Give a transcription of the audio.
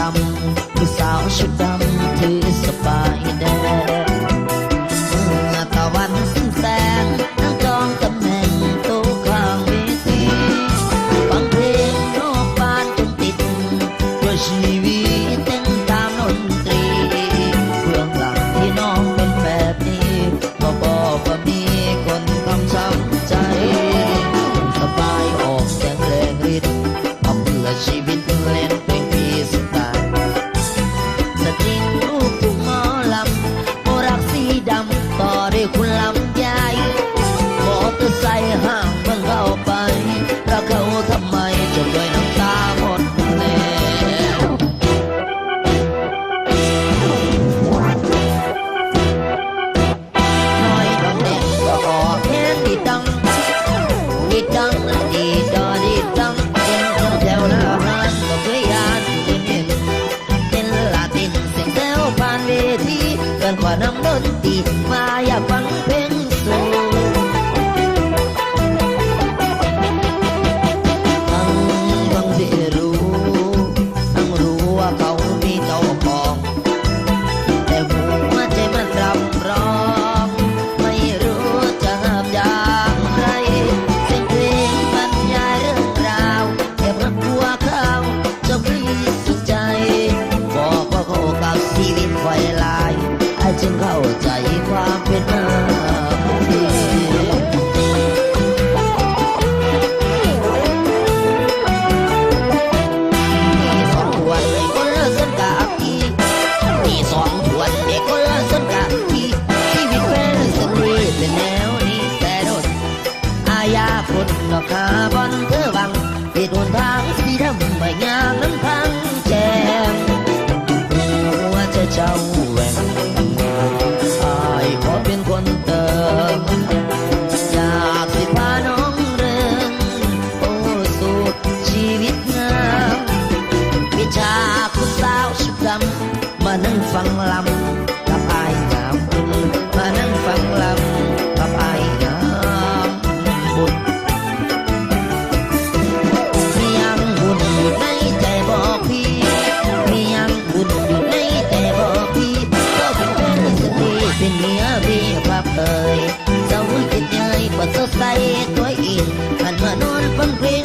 amor คุณลำใจยมอเตอร์ไซค์ห้างเพิ่งเข้าไปรักเขาทำไมจะด้วยน้ำตาหมดแน่น้อยน้องเด็กก็ออกแค่ดีดังดีดังดีดอดีดังเต้นแถวหน้าร้านก็เพื่อยานเต้นเต้นเต้นลาตินเสียงแถวผ่านเวทีเกินกว่าน้ำดนตรี จึงเข้าใจความเป็นมาของดีสองดไม่คนละส่นกัอีมีสองขวดไม่คนละส่นกัอีชีวิตแฟนสตรีเป็นแนวนี้แต่โดอาญาคนดอกคาบอนเธอวังปิดหนทาง ฟังลำกับอายงามบุญมานั่งฟังลำกับอายงามบุญมียังบุญอยู่ในใจบอกพี่มียังบุญอยู่ในใจบอกพี่ก็เป็นแฟนสตรีเป็นเมียพี่พับเอ่ยเจ้าจิตใจก็สดใสตัวอินหันมานอนฟังเพลง